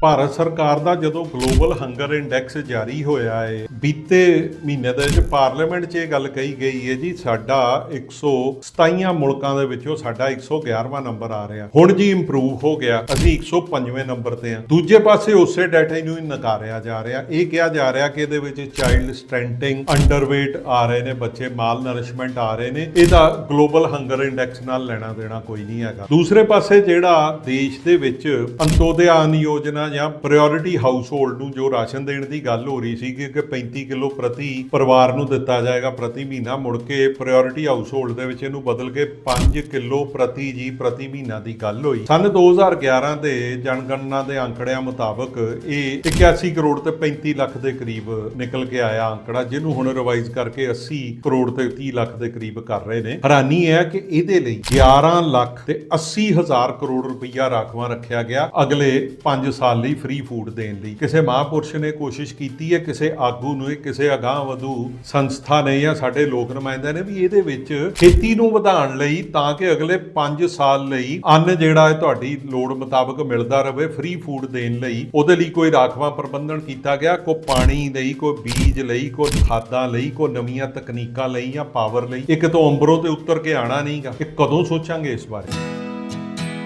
ਭਾਰਤ ਸਰਕਾਰ ਦਾ ਜਦੋਂ global hunger index ਜਾਰੀ ਹੋਇਆ ਹੈ ਬੀਤੇ ਮਹੀਨੇ ਦੇ ਵਿੱਚ ਪਾਰਲੀਮੈਂਟ 'ਚ ਇਹ ਗੱਲ ਕਹੀ ਗਈ ਹੈ ਜੀ, ਸਾਡਾ 127 ਮੁਲਕਾਂ ਦੇ ਵਿੱਚੋਂ ਸਾਡਾ 111ਵਾਂ ਨੰਬਰ ਆ ਰਿਹਾ। ਹੁਣ ਜੀ ਇੰਪਰੂਵ ਹੋ ਗਿਆ, ਅਸੀਂ 105ਵੇਂ ਨੰਬਰ ਤੇ ਆ। ਦੂਜੇ ਪਾਸੇ ਉਸੇ ਡਾਟਾ ਨੂੰ ਹੀ ਨਕਾਰਿਆ ਜਾ ਰਿਹਾ। ਇਹ ਕਿਹਾ ਜਾ ਰਿਹਾ ਕਿ ਇਹਦੇ ਵਿੱਚ ਚਾਈਲਡ ਸਟ੍ਰੈਂਟਿੰਗ ਅੰਡਰਵੇਟ ਆ ਰਹੇ ਨੇ, ਬੱਚੇ ਮਾਲ ਨਰਿਸ਼ਮੈਂਟ ਆ ਰਹੇ ਨੇ। ਇਹਦਾ ਗਲੋਬਲ ਹੰਗਰ ਇੰਡੈਕਸ ਨਾਲ ਲੈਣਾ ਦੇਣਾ ਕੋਈ ਨਹੀਂ ਹੈਗਾ। ਦੂਸਰੇ ਪਾਸੇ ਜਿਹੜਾ ਦੇਸ਼ ਦੇ ਵਿੱਚ ਅੰਤੋਦਿਆ ਅਨ ਯੋਜਨਾ ਜਾਂ ਪ੍ਰਾਇੋਰਟੀ ਹਾਊਸਹੋਲਡ ਨੂੰ ਜੋ ਰਾਸ਼ਨ ਦੇਣ ਦੀ ਗੱਲ ਹੋ ਰਹੀ ਸੀ ਕਿ 35 ਕਿਲੋ ਪ੍ਰਤੀ ਪਰਿਵਾਰ ਨੂੰ ਦਿੱਤਾ ਜਾਏਗਾ, ਪ੍ਰਤੀ ਮਹੀਨਾ, ਮੁੜ ਕੇ ਪ੍ਰਾਇੋਰਟੀ ਹਾਊਸਹੋਲਡ ਦੇ ਵਿੱਚ ਇਹਨੂੰ ਬਦਲ ਕੇ 5 ਕਿਲੋ ਪ੍ਰਤੀ ਜੀ, ਪ੍ਰਤੀ ਮਹੀਨਾ ਦੀ ਗੱਲ ਹੋਈ। ਸਨ 2011 ਦੇ ਜਨਗਣਨਾ ਦੇ ਅੰਕੜਿਆਂ ਮੁਤਾਬਕ ਇਹ 81 ਕਰੋੜ ਤੇ 35 ਲੱਖ ਦੇ ਕਰੀਬ ਨਿਕਲ ਕੇ ਆਇਆ ਅੰਕੜਾ, ਜਿਹਨੂੰ ਹੁਣ ਰਿਵਾਈਜ਼ ਕਰਕੇ 80 ਕਰੋੜ ਤੇ 30 ਲੱਖ ਦੇ ਕਰੀਬ ਕਰ ਰਹੇ ਨੇ। ਹੈਰਾਨੀ ਹੈ ਕਿ ਇਹਦੇ ਲਈ 11 ਲੱਖ ਤੇ 80 ਹਜ਼ਾਰ ਕਰੋੜ ਰੁਪਈਆ ਰਾਖਵਾਂ ਰੱਖਿਆ ਗਿਆ। ਅਗਲੇ 5 ਸਾਲ ਲਈ ਫ੍ਰੀ ਫੂਡ ਦੇਣ ਲਈ। ਕਿਸੇ ਮਹਾਂਪੁਰਸ਼ ਨੇ ਕੋਸ਼ਿਸ਼ ਕੀਤੀ ਹੈ, ਕਿਸੇ ਆਗੂ ਨੇ, ਕਿਸੇ ਅਗਾਂਹ ਵਧੂ ਸੰਸਥਾ ਨੇ ਜਾਂ ਸਾਡੇ ਲੋਕ ਨੁਮਾਇੰਦਿਆਂ ਨੇ ਵੀ ਇਹਦੇ ਵਿੱਚ ਖੇਤੀ ਨੂੰ ਵਧਾਉਣ ਲਈ ਤਾਂ ਕਿ ਅਗਲੇ 5 ਸਾਲ ਲਈ ਅੰਨ ਜਿਹੜਾ ਹੈ ਤੁਹਾਡੀ ਲੋੜ ਮੁਤਾਬਕ ਮਿਲਦਾ ਰਹੇ ਫ੍ਰੀ ਫੂਡ ਦੇਣ ਲਈ। ਉਹਦੇ ਲਈ ਕੋਈ ਰਾਖਵਾਂ ਪ੍ਰਬੰਧਨ ਕੀਤਾ ਗਿਆ ਕੋ ਪਾਣੀ ਲਈ, ਕੋਈ ਬੀਜ ਲਈ ਕੋ ਖਾਦਾਂ ਲਈ ਕੋ ਨਵੀਆਂ ਤਕਨੀਕਾਂ ਲਈ ਜਾਂ ਪਾਵਰ ਲਈ। ਇੱਕ ਤੋਂ ਅੰਬਰੋਂ ਤੇ ਉੱਤਰ ਕੇ ਆਣਾ ਨਹੀਂਗਾ ਇਹ ਕਦੋਂ ਸੋਚਾਂਗੇ ਇਸ ਬਾਰੇ?